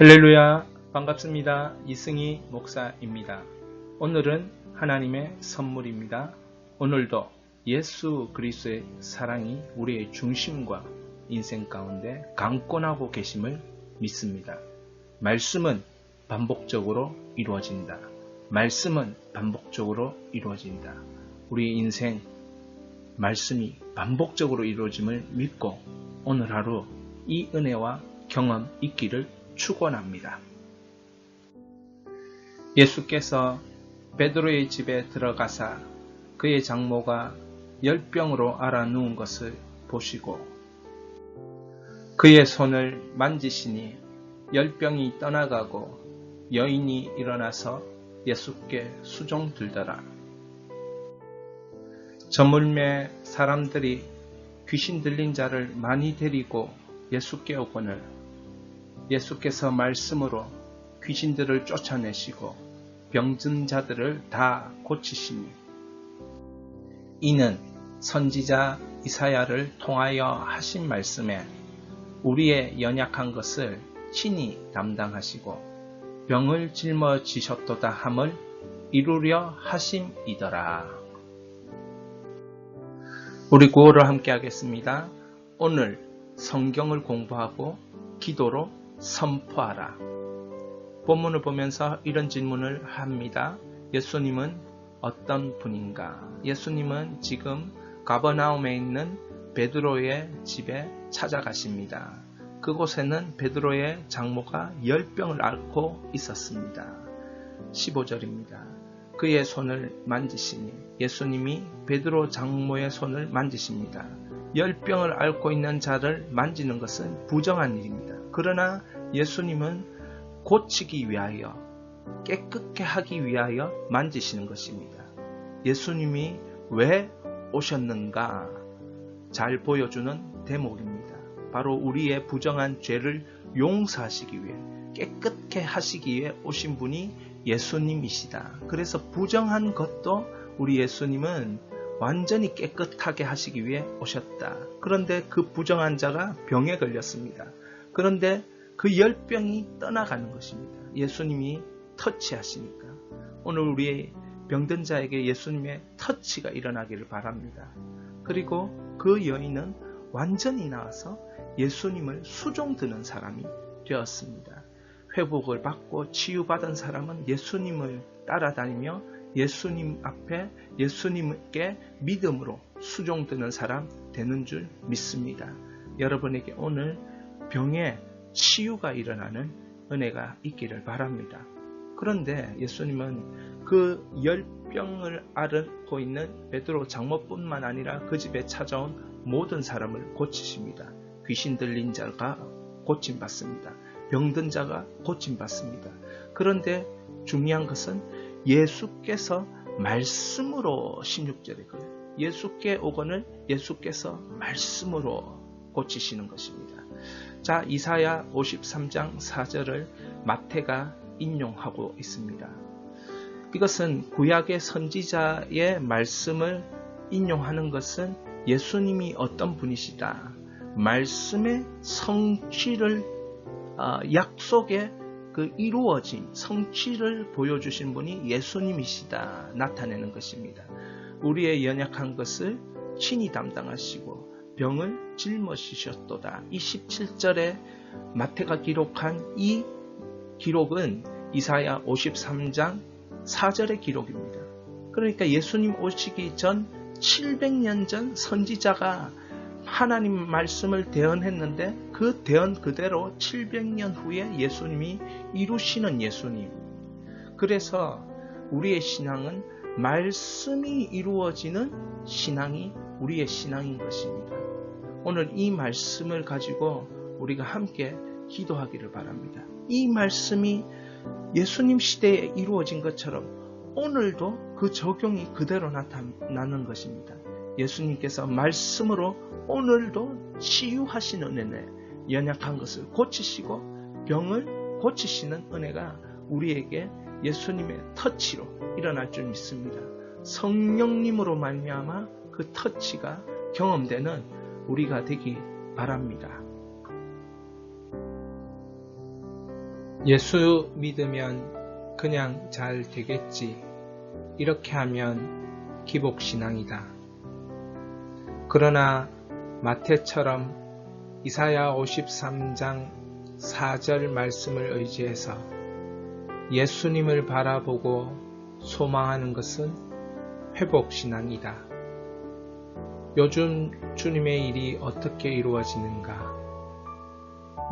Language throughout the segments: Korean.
할렐루야 반갑습니다. 이승희 목사입니다. 오늘은 하나님의 선물입니다. 오늘도 예수 그리스도의 사랑이 우리의 중심과 인생 가운데 강권하고 계심을 믿습니다. 말씀은 반복적으로 이루어진다. 말씀은 반복적으로 이루어진다. 우리 인생 말씀이 반복적으로 이루어짐을 믿고 오늘 하루 이 은혜와 경험 있기를 축원합니다. 예수께서 베드로의 집에 들어가사 그의 장모가 열병으로 알아 누운 것을 보시고 그의 손을 만지시니 열병이 떠나가고 여인이 일어나서 예수께 수종 들더라. 저물매 사람들이 귀신 들린 자를 많이 데리고 예수께 오거늘 예수께서 말씀으로 귀신들을 쫓아내시고 병든 자들을 다 고치시니 이는 선지자 이사야를 통하여 하신 말씀에 우리의 연약한 것을 친히 담당하시고 병을 짊어지셨도다 함을 이루려 하심이더라. 우리 구호를 함께 하겠습니다. 오늘 성경을 공부하고 기도로 선포하라. 본문을 보면서 이런 질문을 합니다. 예수님은 어떤 분인가? 예수님은 지금 가버나움에 있는 베드로의 집에 찾아가십니다. 그곳에는 베드로의 장모가 열병을 앓고 있었습니다. 15절입니다. 그의 손을 만지시니 예수님이 베드로 장모의 손을 만지십니다. 열병을 앓고 있는 자를 만지는 것은 부정한 일입니다. 그러나 예수님은 고치기 위하여 깨끗게 하기 위하여 만지시는 것입니다. 예수님이 왜 오셨는가 잘 보여주는 대목입니다. 바로 우리의 부정한 죄를 용서하시기 위해 깨끗게 하시기 위해 오신 분이 예수님이시다. 그래서 부정한 것도 우리 예수님은 완전히 깨끗하게 하시기 위해 오셨다. 그런데 그 부정한 자가 병에 걸렸습니다. 그런데 그 열병이 떠나가는 것입니다. 예수님이 터치하시니까. 오늘 우리의 병든 자에게 예수님의 터치가 일어나기를 바랍니다. 그리고 그 여인은 완전히 나와서 예수님을 수종드는 사람이 되었습니다. 회복을 받고 치유받은 사람은 예수님을 따라다니며 예수님 앞에 예수님께 믿음으로 수종드는 사람 되는 줄 믿습니다. 여러분에게 오늘 병에 치유가 일어나는 은혜가 있기를 바랍니다. 그런데 예수님은 그 열병을 앓고 있는 베드로 장모뿐만 아니라 그 집에 찾아온 모든 사람을 고치십니다. 귀신 들린 자가 고침받습니다. 병든 자가 고침받습니다. 그런데 중요한 것은 예수께서 말씀으로 16절에 그래요. 예수께 오거늘 예수께서 말씀으로 고치시는 것입니다. 자, 이사야 53장 4절을 마태가 인용하고 있습니다. 이것은 구약의 선지자의 말씀을 인용하는 것은 예수님이 어떤 분이시다. 말씀의 성취를 어, 약속의 그 이루어진 성취를 보여주신 분이 예수님이시다 나타내는 것입니다. 우리의 연약한 것을 친히 담당하시고 병을 짊어지셨도다. 이 17절에 마태가 기록한 이 기록은 이사야 53장 4절의 기록입니다. 그러니까 예수님 오시기 전 700년 전 선지자가 하나님 말씀을 대언했는데 그 대언 그대로 700년 후에 예수님이 이루시는 예수님. 그래서 우리의 신앙은 말씀이 이루어지는 신앙이 우리의 신앙인 것입니다. 오늘 이 말씀을 가지고 우리가 함께 기도하기를 바랍니다. 이 말씀이 예수님 시대에 이루어진 것처럼 오늘도 그 적용이 그대로 나타나는 것입니다. 예수님께서 말씀으로 오늘도 치유하시는 은혜, 연약한 것을 고치시고 병을 고치시는 은혜가 우리에게 예수님의 터치로 일어날 줄 믿습니다. 성령님으로 말미암아 그 터치가 경험되는 우리가 되기 바랍니다. 예수 믿으면 그냥 잘 되겠지. 이렇게 하면 기복신앙이다. 그러나 마태처럼 이사야 53장 4절 말씀을 의지해서 예수님을 바라보고 소망하는 것은 회복신앙이다. 요즘 주님의 일이 어떻게 이루어지는가?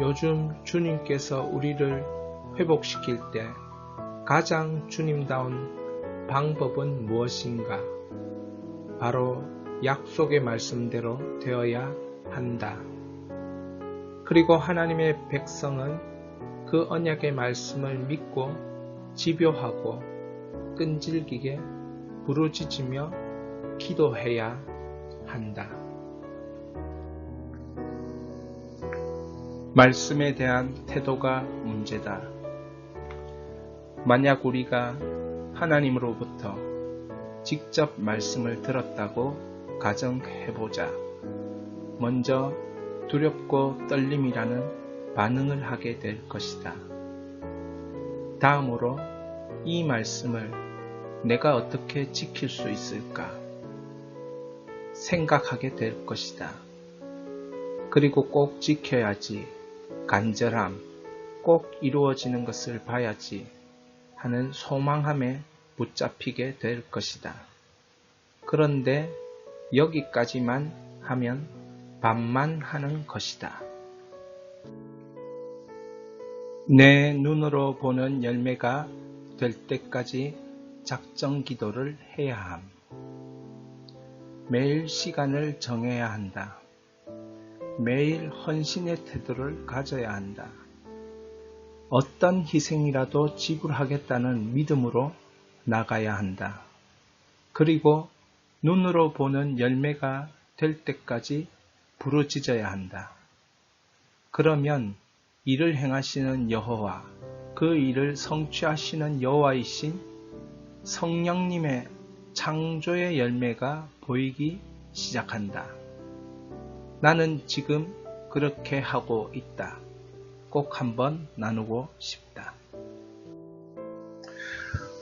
요즘 주님께서 우리를 회복시킬 때 가장 주님다운 방법은 무엇인가? 바로 약속의 말씀대로 되어야 한다. 그리고 하나님의 백성은 그 언약의 말씀을 믿고 집요하고 끈질기게 부르짖으며 기도해야 한다. 말씀에 대한 태도가 문제다. 만약 우리가 하나님으로부터 직접 말씀을 들었다고 가정해보자. 먼저 두렵고 떨림이라는 반응을 하게 될 것이다. 다음으로 이 말씀을 내가 어떻게 지킬 수 있을까 생각하게 될 것이다. 그리고 꼭 지켜야지 간절함, 꼭 이루어지는 것을 봐야지 하는 소망함에 붙잡히게 될 것이다. 그런데 여기까지만 하면 반만 하는 것이다. 내 눈으로 보는 열매가 될 때까지 작정 기도를 해야 함. 매일 시간을 정해야 한다. 매일 헌신의 태도를 가져야 한다. 어떤 희생이라도 지불하겠다는 믿음으로 나가야 한다. 그리고 눈으로 보는 열매가 될 때까지 부르짖어야 한다. 그러면 이를 행하시는 여호와, 그 일을 성취하시는 여호와이신 성령님의 창조의 열매가 보이기 시작한다. 나는 지금 그렇게 하고 있다. 꼭 한번 나누고 싶다.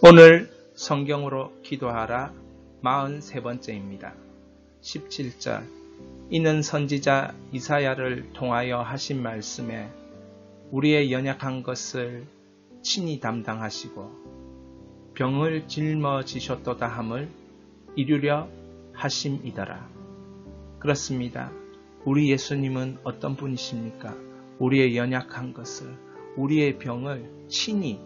오늘 성경으로 기도하라 43번째입니다. 17절 이는 선지자 이사야를 통하여 하신 말씀에 우리의 연약한 것을 친히 담당하시고 병을 짊어지셨도다 함을 이루려 하심이더라. 그렇습니다. 우리 예수님은 어떤 분이십니까? 우리의 연약한 것을, 우리의 병을 친히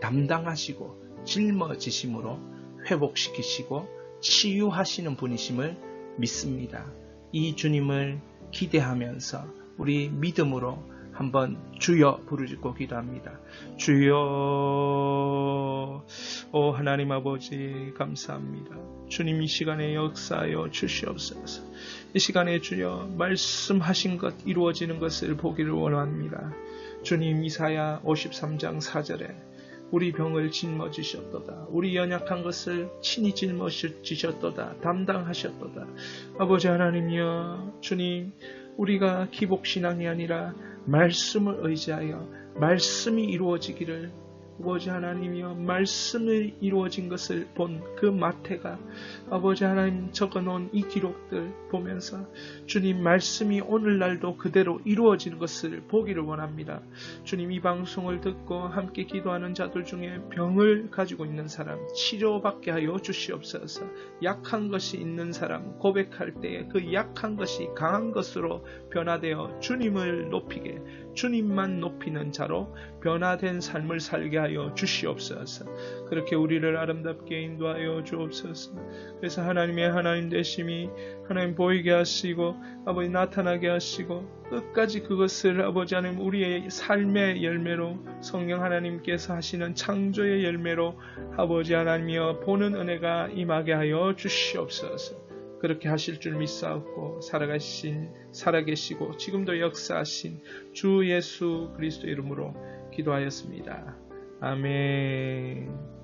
담당하시고 짊어지심으로 회복시키시고 치유하시는 분이심을 믿습니다. 이 주님을 기대하면서 우리 믿음으로 한번 주여 부르짖고 기도합니다. 주여, 오 하나님 아버지 감사합니다. 주님 이 시간에 역사하여 주시옵소서. 이 시간에 주여 말씀하신 것 이루어지는 것을 보기를 원합니다. 주님 이사야 53장 4절에 우리 병을 짊어지셨도다. 우리 연약한 것을 친히 짊어지셨도다. 담당하셨도다. 아버지 하나님이여 주님 우리가 기복신앙이 아니라 말씀을 의지하여 말씀이 이루어지기를 아버지 하나님이여 말씀이 이루어진 것을 본 그 마태가 아버지 하나님 적어놓은 이 기록들 보면서 주님 말씀이 오늘날도 그대로 이루어지는 것을 보기를 원합니다. 주님 이 방송을 듣고 함께 기도하는 자들 중에 병을 가지고 있는 사람 치료받게 하여 주시옵소서 약한 것이 있는 사람 고백할 때에 그 약한 것이 강한 것으로 변화되어 주님을 높이게 주님만 높이는 자로 변화된 삶을 살게 하여 주시옵소서. 그렇게 우리를 아름답게 인도하여 주옵소서. 그래서 하나님의 하나님 되심이 하나님 보이게 하시고 아버지 나타나게 하시고 끝까지 그것을 아버지 하나님 우리의 삶의 열매로 성령 하나님께서 하시는 창조의 열매로 아버지 하나님이여 보는 은혜가 임하게 하여 주시옵소서. 그렇게 하실 줄 믿사옵고 살아가신 살아계시고 지금도 역사하신 주 예수 그리스도 이름으로 기도하였습니다. 아멘.